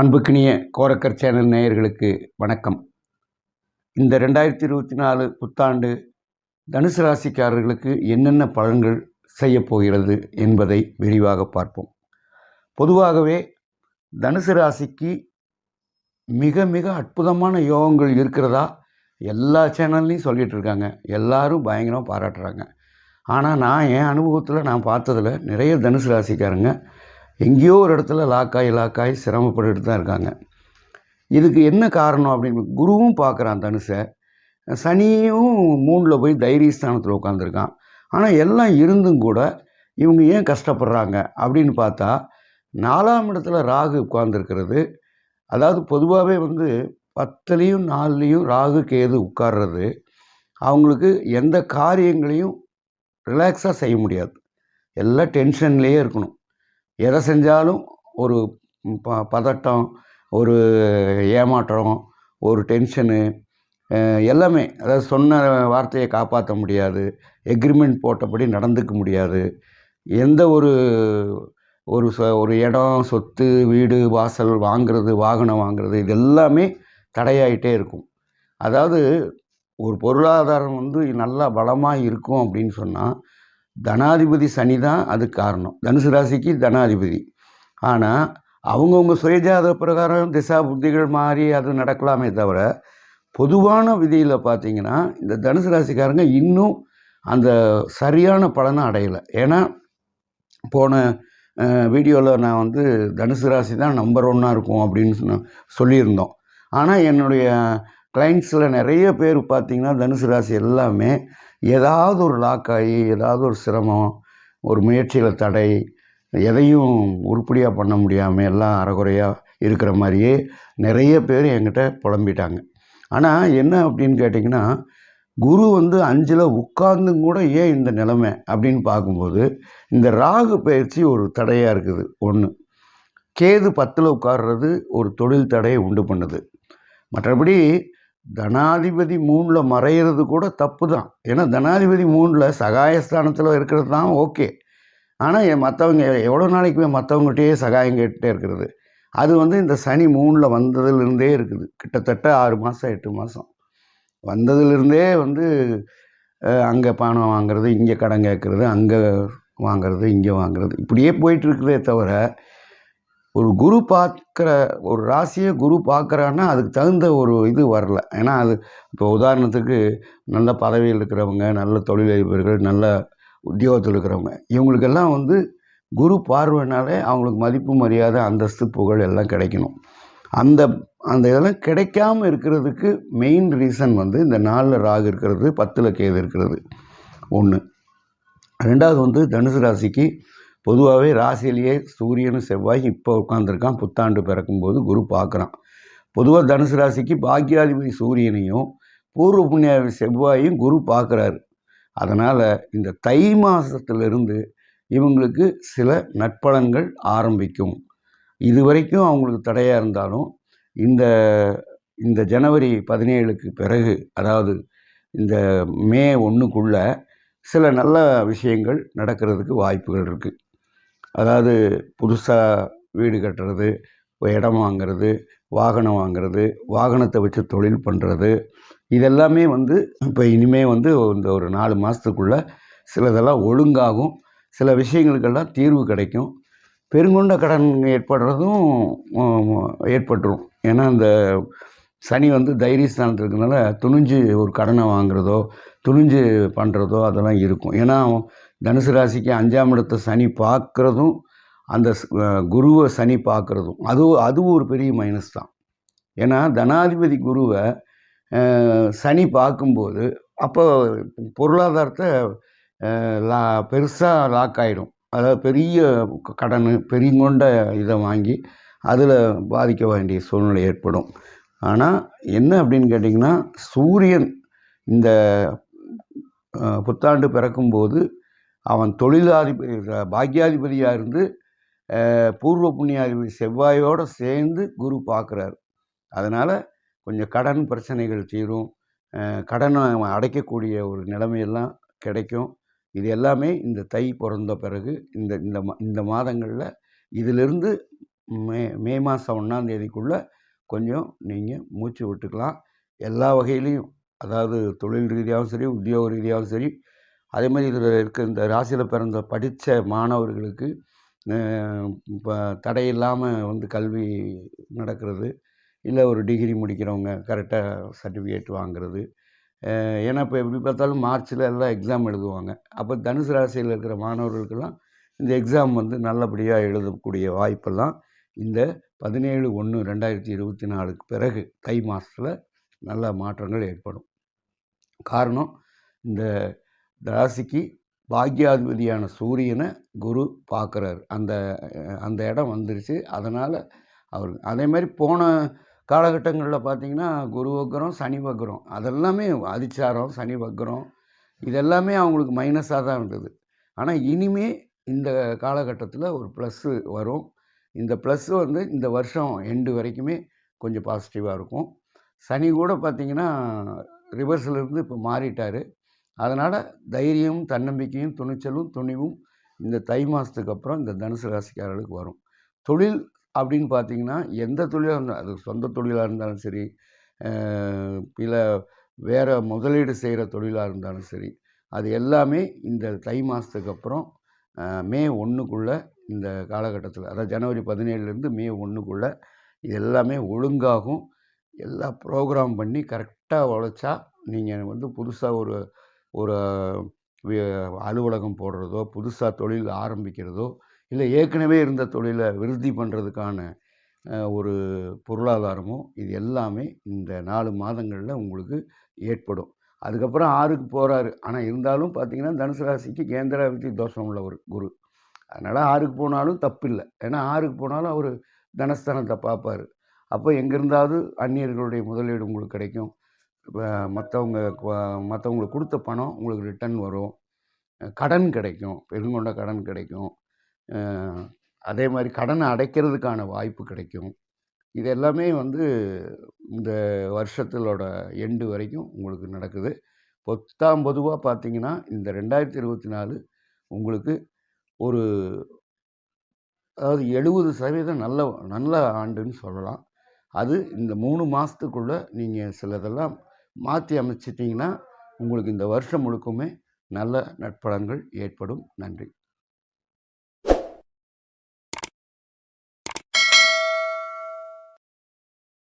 அன்புக்கினிய Gorakkar channel நேயர்களுக்கு வணக்கம். இந்த ரெண்டாயிரத்தி இருபத்தி நாலு புத்தாண்டு தனுசு ராசிக்காரர்களுக்கு என்னென்ன பலன்கள் செய்யப்போகிறது என்பதை விரிவாக பார்ப்போம். பொதுவாகவே தனுசு ராசிக்கு மிக மிக அற்புதமான யோகங்கள் இருக்கிறதா எல்லா சேனல்லையும் சொல்லிகிட்டு இருக்காங்க. எல்லாரும் பயங்கரமாக பாராட்டுறாங்க. ஆனால் நான் என் அனுபவத்தில் நான் பார்த்ததில் நிறைய தனுசு ராசிக்காரங்க எங்கேயோ ஒரு இடத்துல லாக்காய் லாக்காய் சிரமப்பட்டுட்டு தான் இருக்காங்க. இதுக்கு என்ன காரணம் அப்படின்னு குருவும் பார்க்குறான் தனுஷை சனியும் மூணில் போய் தைரியஸ்தானத்தில் உட்காந்துருக்கான் ஆனால் எல்லாம் இருந்தும் கூட இவங்க ஏன் கஷ்டப்படுறாங்க அப்படின்னு பார்த்தா நாலாம் இடத்துல ராகு உட்கார்ந்துருக்கிறது. அதாவது பொதுவாகவே வந்து பத்துலேயும் நாலுலேயும் ராகு கேது உட்கார்றது. அவங்களுக்கு எந்த காரியங்களையும் ரிலாக்ஸாக செய்ய முடியாது. எல்லாம் டென்ஷன்லேயே இருக்கணும். எதை செஞ்சாலும் ஒரு ப பதட்டம் ஒரு ஏமாற்றம் ஒரு டென்ஷனு எல்லாமே. அதாவது சொன்ன வார்த்தையை காப்பாற்ற முடியாது. எக்ரிமெண்ட் போட்டபடி நடந்துக்க முடியாது. எந்த ஒரு ஒரு ச ஒரு இடம் சொத்து வீடு வாசல் வாங்கிறது வாகனம் வாங்கிறது இது எல்லாமே தடையாயிட்டே இருக்கும். அதாவது ஒரு பொருளாதாரம் வந்து நல்லா பலமாக இருக்கும் அப்படின்னு சொன்னால் தனாதிபதி சனி தான் அதுக்கு காரணம். தனுசு ராசிக்கு தனாதிபதி. ஆனால் அவங்கவுங்க சுயஜாத பிரகாரம் திசா புத்திகள் மாறி அது நடக்கலாமே தவிர பொதுவான விதியில் பார்த்தீங்கன்னா இந்த தனுசு ராசிக்காரங்க இன்னும் அந்த சரியான பலனை அடையலை. ஏன்னா போன வீடியோவில் நான் வந்து தனுசு ராசி தான் நம்பர் ஒன்னாக இருக்கும் அப்படின்னு சொன்ன சொல்லியிருந்தோம். ஆனால் என்னுடைய கிளைண்ட்ஸில் நிறைய பேர் பார்த்திங்கன்னா தனுசு ராசி எல்லாமே ஏதாவது ஒரு லாக்காகி ஏதாவது ஒரு சிரமம் ஒரு முயற்சியில் தடை எதையும் உருப்படியாக பண்ண முடியாமல் எல்லாம் அறகுறையாக இருக்கிற மாதிரியே நிறைய பேர் என்கிட்ட புலம்பிட்டாங்க. ஆனால் என்ன அப்படின்னு கேட்டிங்கன்னா குரு வந்து அஞ்சில் உட்கார்ந்தும் கூட ஏன் இந்த நிலைமை அப்படின்னு பார்க்கும்போது இந்த ராகு பயிற்சி ஒரு தடையாக இருக்குது. ஒன்று கேது பத்தில் உட்கார்றது ஒரு தொழில் தடையை உண்டு பண்ணுது. மற்றபடி தனாதிபதி மூணில் மறையிறது கூட தப்பு தான் ஏன்னா தனாதிபதி மூணில் சகாயஸ்தானத்தில் இருக்கிறது தான் ஓகே ஆனால் மற்றவங்க எவ்வளோ நாளைக்குமே மற்றவங்ககிட்டயே சகாயம் கேட்டுகிட்டே இருக்கிறது. அது வந்து இந்த சனி மூணில் வந்ததுலேருந்தே இருக்குது. கிட்டத்தட்ட ஆறு மாதம் எட்டு மாதம் வந்ததுலேருந்தே வந்து அங்கே பணம் வாங்குறது இங்கே கடன் கேட்குறது அங்கே வாங்கிறது இங்கே வாங்குறது. இப்படியே போயிட்டுருக்குதே தவிர ஒரு குரு பார்க்குற ஒரு ராசியை குரு பார்க்குறான்னா அதுக்கு தகுந்த ஒரு இது வரல. ஏன்னா அது இப்போ உதாரணத்துக்கு நல்ல பதவியில் இருக்கிறவங்க நல்ல தொழிலதிபர்கள் நல்ல உத்தியோகத்தில் இருக்கிறவங்க இவங்களுக்கெல்லாம் வந்து குரு பார்வைனாலே அவங்களுக்கு மதிப்பு மரியாதை அந்தஸ்து புகழ் எல்லாம் கிடைக்கணும். அந்த அந்த இதெல்லாம் கிடைக்காம இருக்கிறதுக்கு மெயின் ரீசன் வந்து இந்த நாலில் ராகு இருக்கிறது பத்தில் கேது இருக்கிறது. ஒன்று ரெண்டாவது வந்து தனுசு ராசிக்கு பொதுவாகவே ராசியிலேயே சூரியனும் செவ்வாய் இப்போ உட்காந்துருக்கான் புத்தாண்டு பிறக்கும்போது குரு பார்க்குறான். பொதுவாக தனுசு ராசிக்கு பாக்கியாதிபதி சூரியனையும் பூர்வ புண்ணிய செவ்வாயும் குரு பார்க்குறாரு. அதனால் இந்த தை மாதத்துலேருந்து இவங்களுக்கு சில நட்பலன்கள் ஆரம்பிக்கும். இது வரைக்கும் அவங்களுக்கு தடையாக இருந்தாலும் இந்த இந்த ஜனவரி பதினேழுக்கு பிறகு அதாவது இந்த மே ஒன்றுக்குள்ளே சில நல்ல விஷயங்கள் நடக்கிறதுக்கு வாய்ப்புகள் இருக்குது அதாவது புதுசாக வீடு கட்டுறது இடம் வாங்கிறது வாகனம் வாங்கிறது வாகனத்தை வச்சு தொழில் பண்ணுறது இதெல்லாமே வந்து இப்போ இனிமேல் வந்து இந்த ஒரு நாலு மாதத்துக்குள்ளே சிலதெல்லாம் ஒழுங்காகும். சில விஷயங்களுக்கெல்லாம் தீர்வு கிடைக்கும். பெருங்கொண்ட கடன் ஏற்படுறதும் ஏற்பட்டுரும். ஏன்னா இந்த சனி வந்து தைரியஸ்தானத்தில் இருக்கிறதுனால துணிஞ்சு ஒரு கடனை வாங்குறதோ துணிஞ்சு பண்ணுறதோ அதெல்லாம் இருக்கும். ஏன்னா தனுசு ராசிக்கு அஞ்சாம் இடத்தை சனி பார்க்குறதும் அந்த குருவை சனி பார்க்குறதும். அது அதுவும் ஒரு பெரிய மைனஸ் தான். ஏன்னா தனாதிபதி குருவை சனி பார்க்கும்போது அப்போ பொருளாதாரத்தை லா பெருசாக லாக் ஆகிடும் அதாவது பெரிய கடன் பெரியங்கொண்ட இதை வாங்கி அதில் பாதிக்க வேண்டிய சூழ்நிலை ஏற்படும். ஆனால் என்ன அப்படின்னு கேட்டிங்கன்னா சூரியன் இந்த புத்தாண்டு பிறக்கும்போது அவன் தொழிலாதிபதி பாக்கியாதிபதியாக இருந்து பூர்வ புண்ணியாதிபதி செவ்வாயோடு சேர்ந்து குரு பார்க்குறாரு அதனால் கொஞ்சம் கடன் பிரச்சனைகள் தீரும். கடனை அடைக்கக்கூடிய ஒரு நிலைமையெல்லாம் கிடைக்கும். இது எல்லாமே இந்த தை பிறந்த பிறகு இந்த இந்த மா இந்த மாதங்களில் இதிலிருந்து மே மே மாதம் ஒன்றாந்தேதிக்குள்ளே கொஞ்சம் நீங்கள் மூச்சு விட்டுக்கலாம். எல்லா வகையிலையும் அதாவது தொழில் ரீதியாகவும் சரி உத்தியோக ரீதியாகவும் சரி அதே மாதிரி இதில் இருக்க இந்த ராசியில் பிறந்த படித்த மாணவர்களுக்கு இப்போ தடையில்லாமல் வந்து கல்வி நடக்கிறது. இல்லை ஒரு டிகிரி முடிக்கிறவங்க கரெக்டாக சர்டிஃபிகேட் வாங்குறது. ஏன்னா இப்போ எப்படி பார்த்தாலும் மார்ச்சில் எல்லாம் எக்ஸாம் எழுதுவாங்க. அப்போ தனுசு ராசியில் இருக்கிற மாணவர்களுக்கெல்லாம் இந்த எக்ஸாம் வந்து நல்லபடியாக எழுதக்கூடிய வாய்ப்பெல்லாம் இந்த பதினேழு ஒன்று ரெண்டாயிரத்தி இருபத்தி நாலுக்கு பிறகு தை மாதத்தில் நல்ல மாற்றங்கள் ஏற்படும். காரணம் இந்த ராசிக்கு பாக்யாதிபதியான சூரியனை குரு பார்க்குறாரு. அந்த அந்த இடம் வந்துருச்சு. அதனால் அவர் அதே மாதிரி போன காலகட்டங்களில் பார்த்திங்கன்னா குரு வக்கரம் சனி வக்கரம் அதெல்லாமே அதிச்சாரம் சனி வக்கரம் இதெல்லாமே அவங்களுக்கு மைனஸாக தான் இருந்தது. ஆனால் இனிமே இந்த காலகட்டத்தில் ஒரு ப்ளஸ்ஸு வரும். இந்த ப்ளஸ்ஸு வந்து இந்த வருஷம் எண்டு வரைக்குமே கொஞ்சம் பாசிட்டிவாக இருக்கும். சனி கூட பார்த்திங்கன்னா ரிவர்ஸில் இருந்து இப்போ மாறிட்டார். அதனால் தைரியம் தன்னம்பிக்கையும் துணிச்சலும் துணிவும் இந்த தை மாதத்துக்கு அப்புறம் இந்த தனுசு ராசிக்காரர்களுக்கு வரும். தொழில் அப்படின்னு பார்த்தீங்கன்னா எந்த தொழிலாக இருந்தாலும் அது சொந்த தொழிலாக இருந்தாலும் சரி இல்லை வேறு முதலீடு செய்கிற தொழிலாக இருந்தாலும் சரி அது எல்லாமே இந்த தை மாதத்துக்கு அப்புறம் மே ஒன்றுக்குள்ளே இந்த காலகட்டத்தில் அதாவது ஜனவரி பதினேழுலேருந்து மே ஒன்றுக்குள்ளே இது எல்லாமே ஒழுங்காகும். எல்லா ப்ரோக்ராம் பண்ணி கரெக்டாக உழைச்சா நீங்கள் வந்து புதுசாக ஒரு ஒரு அலுவலகம் போடுறதோ புதுசாக தொழில் ஆரம்பிக்கிறதோ இல்லை ஏற்கனவே இருந்த தொழிலை விருத்தி பண்ணுறதுக்கான ஒரு பொருளாதாரமோ இது எல்லாமே இந்த நாலு மாதங்களில் உங்களுக்கு ஏற்படும். அதுக்கப்புறம் ஆறுக்கு போகிறாரு ஆனால் இருந்தாலும் பார்த்திங்கன்னா தனுசு ராசிக்கு கேந்திர தோஷம் தோஷம் உள்ளவர் குரு. அதனால் ஆறுக்கு போனாலும் தப்பில்லை. ஏன்னா ஆறுக்கு போனாலும் அவர் தனஸ்தானத்தை பார்ப்பார் அப்போ எங்கே இருந்தாவது அந்நியர்களுடைய முதலீடு உங்களுக்கு கிடைக்கும். இப்போ மற்றவங்க மற்றவங்களுக்கு கொடுத்த பணம் உங்களுக்கு ரிட்டன் வரும். கடன் கிடைக்கும். பெருங்கொண்ட கடன் கிடைக்கும். அதே மாதிரி கடனை அடைக்கிறதுக்கான வாய்ப்பு கிடைக்கும். இது எல்லாமே வந்து இந்த வருஷத்திலோட எண்டு வரைக்கும் உங்களுக்கு நடக்குது. பொத்தாம் பொதுவாக பார்த்தீங்கன்னா இந்த ரெண்டாயிரத்தி இருபத்தி நாலு உங்களுக்கு ஒரு அதாவது எழுபது சதவீதம் நல்ல நல்ல ஆண்டுன்னு சொல்லலாம். அது இந்த மூணு மாதத்துக்குள்ளே நீங்கள் சிலதெல்லாம் மாற்றி அமைச்சிட்டிங்கன்னா உங்களுக்கு இந்த வருஷம் முழுக்குமே நல்ல நற்பலன்கள் ஏற்படும். நன்றி.